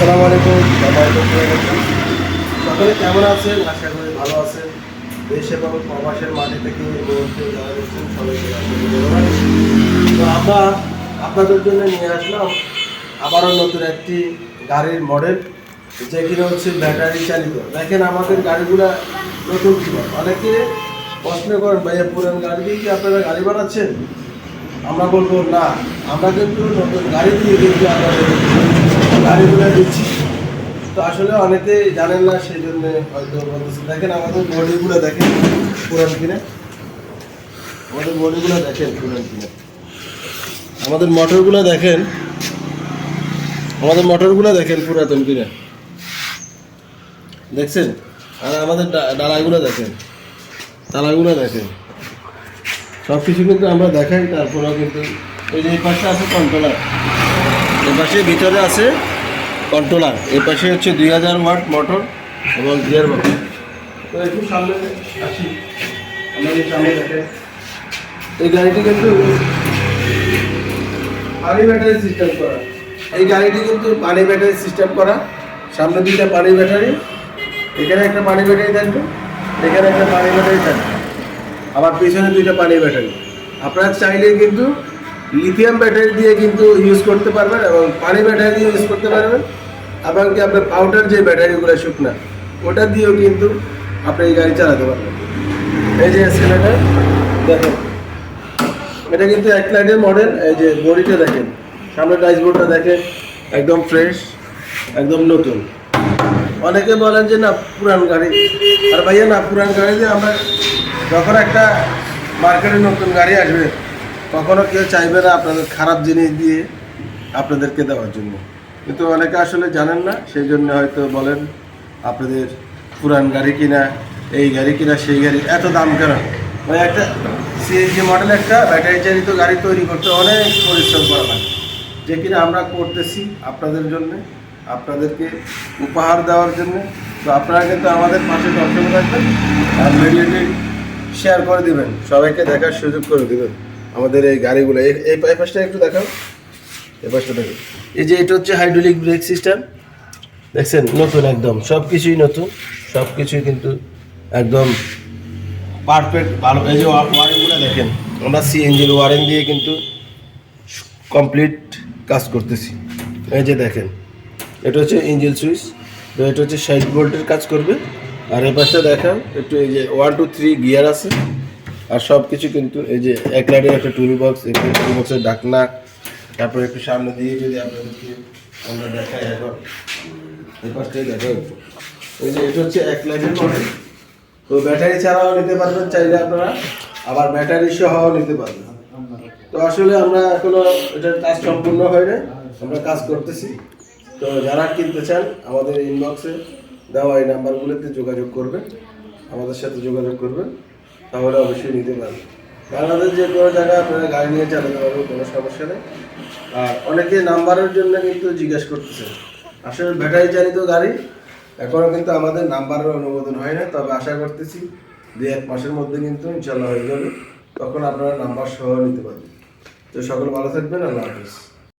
আসসালামু আলাইকুম। সকলে কেমন আছেন? আশা করি ভালো আছেন। দেশ এবং প্রবাসের মাটি থেকে তো আমরা আপনাদের জন্য নিয়ে আসলাম আবারও নতুন একটি গাড়ির মডেল, যে কিনা হচ্ছে ব্যাটারি চালিত। দেখেন আমাদের গাড়িগুলো নতুন ছিল অনেকে প্রশ্ন করেন, ভাইয়া, পুরান গাড়ি দিয়ে কি আপনারা গাড়ি বানাচ্ছেন? আমরা বলব, না, আমরা কিন্তু নতুন গাড়ি দিয়ে কিন্তু আমরা গাড়িগুলো দিচ্ছি তো আসলে অনেকে জানেন না সেই জন্য হয়তো দেখেন আমাদের বডিগুলো দেখেন পুরান কিনে। আমাদের বডিগুলো দেখেন পুরান কিনে। আমাদের মোটরগুলো দেখেন, আমাদের মোটরগুলো দেখেন পুরাতন কিনে। দেখছেন? আর আমাদের ডালাগুলো দেখেন, তালাগুলো দেখেন। সব কিছু কিন্তু আমরা দেখাই, তারপরেও কিন্তু এই যে এই পাশে আছে কন্ট্রোলার এই পাশে ভিতরে আছে কন্ট্রোলার। এই পাশে হচ্ছে দুই হাজার ওয়াট মোটর এবং গিয়ার বক্স তো একটু সামনে আসি। আমাদের সামনে দেখেন। এই গাড়িটি কিন্তু পানি ব্যাটারি সিস্টেম করা। এই গাড়িটি কিন্তু পানি ব্যাটারি সিস্টেম করা। সামনে দুইটা পানি ব্যাটারি। এখানে একটা পানি ব্যাটারি থাকবে। এখানে একটা পানি ব্যাটারি থাকবে। আবার পিছনে দুইটা পানি ব্যাটারি। আপনারা চাইলে কিন্তু লিথিয়াম ব্যাটারি দিয়ে কিন্তু ইউজ করতে পারবেন এবং পানি ব্যাটারি দিয়ে ইউজ করতে পারবেন। এবং কি আপনার পাউডার যে ব্যাটারিগুলো শুকনা ওটা দিয়েও কিন্তু আপনি এই গাড়ি চালাতে পারবেন। এই যে স্কেলেটার দেখেন, এটা কিন্তু এক লাইনের মডেল এই যে বডিটা দেখেন, সামনে ড্যাশবোর্ডটা দেখেন, একদম ফ্রেশ একদম নতুন। অনেকে বলেন যে, না, পুরান গাড়ি। আর ভাইয়া, না, পুরান গাড়ি দিয়ে আমরা যখন একটা মার্কেটে নতুন গাড়ি আসবে কখনো কেউ চাইবে না আপনাদের খারাপ জিনিস দিয়ে আপনাদেরকে দেওয়ার জন্য। কিন্তু অনেকে আসলে জানেন না সেই জন্য হয়তো বলেন, আপনাদের পুরান গাড়ি কিনা, এই গাড়ি কিনা, সেই গাড়ি এত দাম কেন? মানে একটা সিএনজি মডেল একটা ব্যাটারি চালিত গাড়ি তৈরি করতে অনেক পরিশ্রম করা লাগে। যে কিনা আমরা করতেছি আপনাদের জন্য, আপনাদেরকে উপহার দেওয়ার জন্য। তো আপনারা কিন্তু আমাদের পাশে দর্শক রাখবেন আর ভিডিওটি শেয়ার করে দিবেন। সবাইকে দেখার সুযোগ করে দিবেন। আমাদের এই গাড়িগুলো এই পাশটা একটু দেখাও। এই যে এটা হচ্ছে হাইড্রোলিক ব্রেক সিস্টেম দেখছেন, নতুন একদম। সব কিছুই নতুন সব কিছুই কিন্তু একদম পারফেক্ট ভালো। এই যে ওয়ারিংগুলো দেখেন, আমরা সিএনজির ওয়ারিং দিয়ে কিন্তু কমপ্লিট কাজ করতেছি। এই যে দেখেন, এটা হচ্ছে ইঞ্জিন সুইচ তো এটা হচ্ছে ষাট ভোল্টের কাজ করবে। আর এই পাশটা দেখাও একটু এই যে ওয়ান টু থ্রি গিয়ার আছে। আর সব কিছু কিন্তু এই যে এক লাইনের একটা টুল বক্স টুল বক্সের ডাকনা তারপরে একটু সামনে দিয়ে যদি আপনাদেরকে আমরা দেখাই এখন এই পাশটাই একটু এই যে এটা হচ্ছে এক লাইনের মডেল তো ব্যাটারি ছাড়াও নিতে পারবেন চাইলে আপনারা। আবার ব্যাটারি সহ নিতে পারবেন। তো আসলে আমরা এখনও এটার কাজ সম্পূর্ণ হয় নাই। আমরা কাজ করতেছি। তো যারা কিনতে চান, আমাদের ইনবক্সে দেওয়া এই নাম্বারগুলোতে যোগাযোগ করবেন। আমাদের সাথে যোগাযোগ করবেন। তাহলে অবশ্যই নিতে পারবেন। বাংলাদেশ যে কোনো জায়গায় আপনারা গাড়ি নিয়ে চালাতে পারবেন কোনো সমস্যা নেই। আর অনেকে নাম্বারের জন্য কিন্তু জিজ্ঞেস করতেছে। আসলে ব্যাটারি চালিত গাড়ি এখনও কিন্তু আমাদের নাম্বারের অনুমোদন হয় না, তবে আশা করতেছি দু এক মাসের মধ্যে কিন্তু ইনশাল্লাহ হয়ে যাবে। তখন আপনারা নাম্বার সহ নিতে পারবেন। তো সকল ভালো থাকবেন, আল্লাহ হাফিজ।